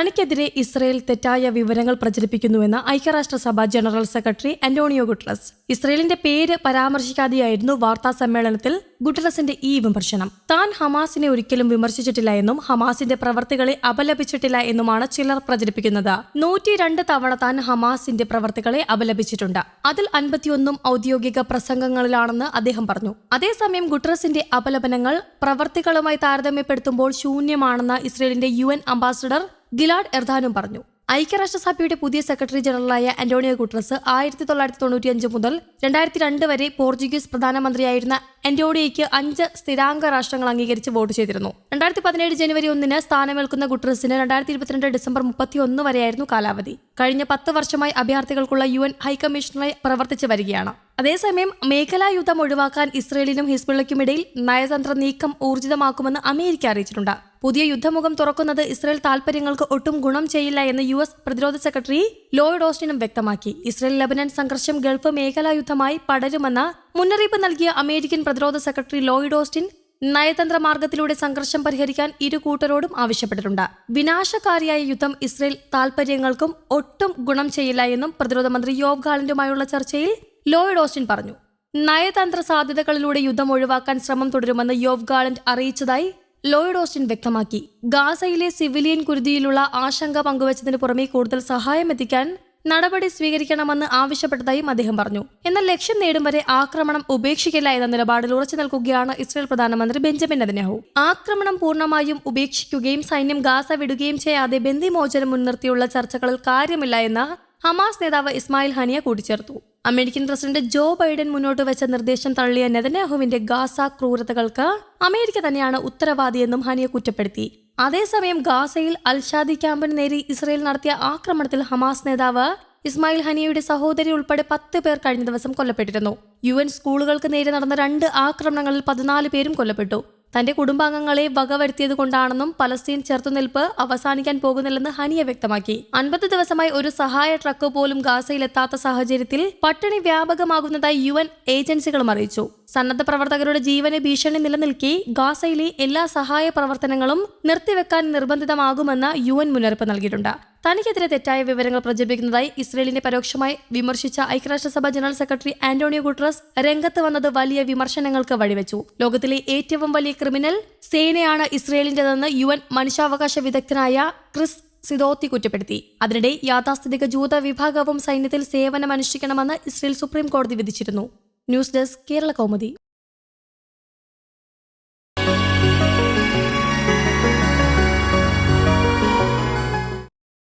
തനിക്കെതിരെ ഇസ്രയേൽ തെറ്റായ വിവരങ്ങൾ പ്രചരിപ്പിക്കുന്നുവെന്ന് ഐക്യരാഷ്ട്രസഭ ജനറൽ സെക്രട്ടറി അന്റോണിയോ ഗുട്രസ് ഇസ്രയേലിന്റെ പേര് പരാമർശിക്കാതെയായിരുന്നു വാർത്താ സമ്മേളനത്തിൽ ഗുട്ടറസിന്റെ ഈ വിമർശനം. താൻ ഹമാസിനെ ഒരിക്കലും വിമർശിച്ചിട്ടില്ല എന്നും ഹമാസിന്റെ പ്രവർത്തികളെ അപലപിച്ചിട്ടില്ല എന്നുമാണ് ചിലർ പ്രചരിപ്പിക്കുന്നത്. നൂറ്റി രണ്ട് തവണ താൻ ഹമാസിന്റെ പ്രവർത്തികളെ അപലപിച്ചിട്ടുണ്ട്. അതിൽ അൻപത്തിയൊന്നും ഔദ്യോഗിക പ്രസംഗങ്ങളിലാണെന്ന് അദ്ദേഹം പറഞ്ഞു. അതേസമയം ഗുട്ടറസിന്റെ അപലപനങ്ങൾ പ്രവർത്തികളുമായി താരതമ്യപ്പെടുത്തുമ്പോൾ ശൂന്യമാണെന്ന് ഇസ്രയേലിന്റെ യു അംബാസഡർ ഗിലാഡ് എർദാനും പറഞ്ഞു. ഐക്യരാഷ്ട്രസഭയുടെ പുതിയ സെക്രട്ടറി ജനറലായ അന്റോണിയോ ഗുട്രസ് ആയിരത്തി തൊള്ളായിരത്തി തൊണ്ണൂറ്റിയഞ്ച് മുതൽ രണ്ടായിരത്തി രണ്ട് വരെ പോർച്ചുഗീസ് പ്രധാനമന്ത്രിയായിരുന്ന അന്റോണിയോയ്ക്ക് അഞ്ച് സ്ഥിരാംഗ രാഷ്ട്രങ്ങൾ അംഗീകരിച്ച് വോട്ട് ചെയ്തിരുന്നു. രണ്ടായിരത്തി പതിനേഴ് ജനുവരി ഒന്നിന് സ്ഥാനമേൽക്കുന്ന ഗുട്രസിന് രണ്ടായിരത്തി ഇരുപത്തിരണ്ട് ഡിസംബർ മുപ്പത്തിയൊന്ന് വരെയായിരുന്നു കാലാവധി. കഴിഞ്ഞ പത്ത് വർഷമായി അഭയാർത്ഥികൾക്കുള്ള യു എൻ ഹൈക്കമ്മീഷണറായി പ്രവർത്തിച്ചു വരികയാണ്. അതേസമയം മേഖലാ യുദ്ധം ഒഴിവാക്കാൻ ഇസ്രയേലിനും ഹിസ്ബുള്ളയ്ക്കുമിടയിൽ നയതന്ത്ര നീക്കം ഊർജിതമാക്കുമെന്ന് അമേരിക്ക അറിയിച്ചിട്ടുണ്ട്. പുതിയ യുദ്ധമുഖം തുറക്കുന്നത് ഇസ്രയേൽ താൽപര്യങ്ങൾക്ക് ഒട്ടും ഗുണം ചെയ്യില്ല എന്ന് യു എസ് പ്രതിരോധ സെക്രട്ടറി ലോയിഡ് ഓസ്റ്റിനും വ്യക്തമാക്കി. ഇസ്രയേൽ ലബനൻ സംഘർഷം ഗൾഫ് മേഖലാ യുദ്ധമായി പടരുമെന്ന് മുന്നറിയിപ്പ് നൽകിയ അമേരിക്കൻ പ്രതിരോധ സെക്രട്ടറി ലോയിഡ് ഓസ്റ്റിൻ നയതന്ത്ര മാർഗത്തിലൂടെ സംഘർഷം പരിഹരിക്കാൻ ഇരു കൂട്ടരോടും ആവശ്യപ്പെട്ടിട്ടുണ്ട്. വിനാശകാരിയായ യുദ്ധം ഇസ്രയേൽ താൽപര്യങ്ങൾക്കും ഒട്ടും ഗുണം ചെയ്യില്ല എന്നും പ്രതിരോധ മന്ത്രി യോബ് ഗാലന്റുമായുള്ള ചർച്ചയിൽ ലോയിഡ് ഓസ്റ്റിൻ പറഞ്ഞു. നയതന്ത്ര സാധ്യതകളിലൂടെ യുദ്ധം ഒഴിവാക്കാൻ ശ്രമം തുടരുമെന്ന് യോവ് ഗാലന്റ് അറിയിച്ചതായി ലോയിഡ് ഓസ്റ്റിൻ വ്യക്തമാക്കി. ഗാസയിലെ സിവിലിയൻ കുരുതിയിലുള്ള ആശങ്ക പങ്കുവച്ചതിന് പുറമെ കൂടുതൽ സഹായം എത്തിക്കാൻ നടപടി സ്വീകരിക്കണമെന്ന് ആവശ്യപ്പെട്ടതായും അദ്ദേഹം പറഞ്ഞു. എന്നാൽ ലക്ഷ്യം നേടും വരെ ആക്രമണം ഉപേക്ഷിക്കില്ല എന്ന നിലപാടിൽ ഉറച്ചു നിൽക്കുകയാണ് ഇസ്രയേൽ പ്രധാനമന്ത്രി ബെഞ്ചമിൻ നെതന്യാഹു. ആക്രമണം പൂർണമായും ഉപേക്ഷിക്കുകയും സൈന്യം ഗാസ വിടുകയും ചെയ്യാതെ ബന്ദിമോചനം മുൻനിർത്തിയുള്ള ചർച്ചകളിൽ കാര്യമില്ല എന്ന് ഹമാസ് നേതാവ് ഇസ്മായിൽ ഹനിയ കൂട്ടിച്ചേർത്തു. അമേരിക്കൻ പ്രസിഡന്റ് ജോ ബൈഡൻ മുന്നോട്ട് വെച്ച നിർദ്ദേശം തള്ളിയ നെതന്യാഹുവിന്റെ ഗാസ ക്രൂരതകൾക്ക് അമേരിക്ക തന്നെയാണ് ഉത്തരവാദിയെന്നും ഹനിയെ കുറ്റപ്പെടുത്തി. അതേസമയം ഗാസയിൽ അൽഷാദി ക്യാമ്പിന് നേരെ ഇസ്രയേൽ നടത്തിയ ആക്രമണത്തിൽ ഹമാസ് നേതാവ് ഇസ്മായിൽ ഹനിയയുടെ സഹോദരി ഉൾപ്പെടെ പത്ത് പേർ കഴിഞ്ഞ ദിവസം കൊല്ലപ്പെട്ടിരുന്നു. യു എൻ സ്കൂളുകൾക്ക് നേരെ നടന്ന രണ്ട് ആക്രമണങ്ങളിൽ പതിനാല് പേരും കൊല്ലപ്പെട്ടു. തന്റെ കുടുംബാംഗങ്ങളെ വകവരുത്തിയത് കൊണ്ടാണെന്നും പലസ്തീൻ ചെറുത്തുനിൽപ്പ് അവസാനിക്കാൻ പോകുന്നില്ലെന്ന് ഹനിയ വ്യക്തമാക്കി. അൻപത് ദിവസമായി ഒരു സഹായ ട്രക്ക് പോലും ഗാസയിലെത്താത്ത സാഹചര്യത്തിൽ പട്ടിണി വ്യാപകമാകുന്നതായി യു എൻ ഏജൻസികളും അറിയിച്ചു. സന്നദ്ധ പ്രവർത്തകരുടെ ജീവന് ഭീഷണി നിലനിൽക്കെ ഗാസയിലെ എല്ലാ സഹായ പ്രവർത്തനങ്ങളും നിർത്തിവെക്കാൻ നിർബന്ധിതമാകുമെന്ന് യു എൻ മുന്നറിയിപ്പ് നൽകിയിട്ടുണ്ട്. തനിക്കെതിരെ തെറ്റായ വിവരങ്ങൾ പ്രചരിപ്പിക്കുന്നതായി ഇസ്രയേലിനെ പരോക്ഷമായി വിമർശിച്ച ഐക്യരാഷ്ട്രസഭ ജനറൽ സെക്രട്ടറി ആന്റോണിയോ ഗുട്രസ് രംഗത്ത് വന്നത് വലിയ വിമർശനങ്ങൾക്ക് വഴിവെച്ചു. ലോകത്തിലെ ഏറ്റവും വലിയ ക്രിമിനൽ സേനയാണ് ഇസ്രയേലിന്റേതെന്ന് യു എൻ മനുഷ്യാവകാശ വിദഗ്ധനായ ക്രിസ് സിദോത്തി കുറ്റപ്പെടുത്തി. അതിനിടെ യാഥാസ്ഥിതിക ജൂത വിഭാഗവും സൈന്യത്തിൽ സേവനമനുഷ്ഠിക്കണമെന്ന് ഇസ്രയേൽ സുപ്രീം കോടതി വിധിച്ചിരുന്നു. News desk Kerala Kaumudi.